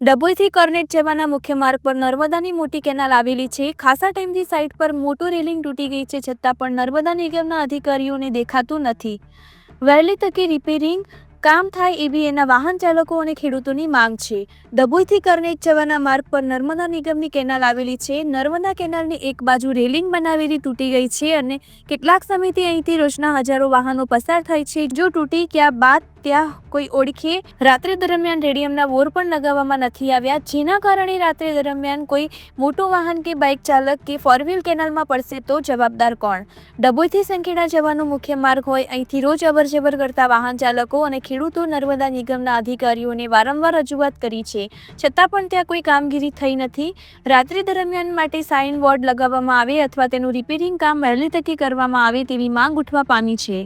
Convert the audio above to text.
ડભોઈથી કરનેટ જવાના મુખ્ય માર્ગ પર નર્મદાની મોટી કેનાલ આવેલી છે. ખાસા ટાઈમથી સાઇટ પર મોટું રેલિંગ તૂટી ગઈ છે છતાં પણ નર્મદા નિગમના અધિકારીઓને દેખાતું નથી. વહેલી તકે રિપેરિંગ કામ થાય એવી એના વાહન ચાલકો અને ખેડૂતોની માંગ છે. ડભોઈથી કરનેટ જવાના માર્ગ પર નર્મદા નિગમની કેનાલ આવેલી છે. નર્મદા કેનાલની એક બાજુ રેલિંગ બનાવેલી તૂટી ગઈ છે અને કેટલાક સમયથી અહીંથી રોજના હજારો વાહનો પસાર થાય છે. જો તૂટી ગયા બાદ ત્યાં કોઈ ઓળખે રાત્રે દરમિયાન રેડિયમના બોર પણ લગાવવામાં નથી આવ્યા. જેના કારણે રાત્રે દરમિયાન કોઈ મોટું વાહન કે બાઇક ચાલક કે ફોર વ્હીલ કેનાલમાં પડશે તો જવાબદાર કોણ? ડભોઈથી સંખેડા જવાનો મુખ્ય માર્ગ હોય. અહીંથી રોજ અવરજવર કરતા વાહન ચાલકો અને ખેડૂતો નર્મદા નિગમના અધિકારીઓને વારંવાર રજૂઆત કરી છે. છતાં પણ ત્યાં કોઈ કામગીરી થઈ નથી. રાત્રિ દરમિયાન માટે સાઇન બોર્ડ લગાવવામાં આવે અથવા તેનું રિપેરિંગ કામ વહેલી તકે કરવામાં આવે તેવી માંગ ઉઠવા પામી છે.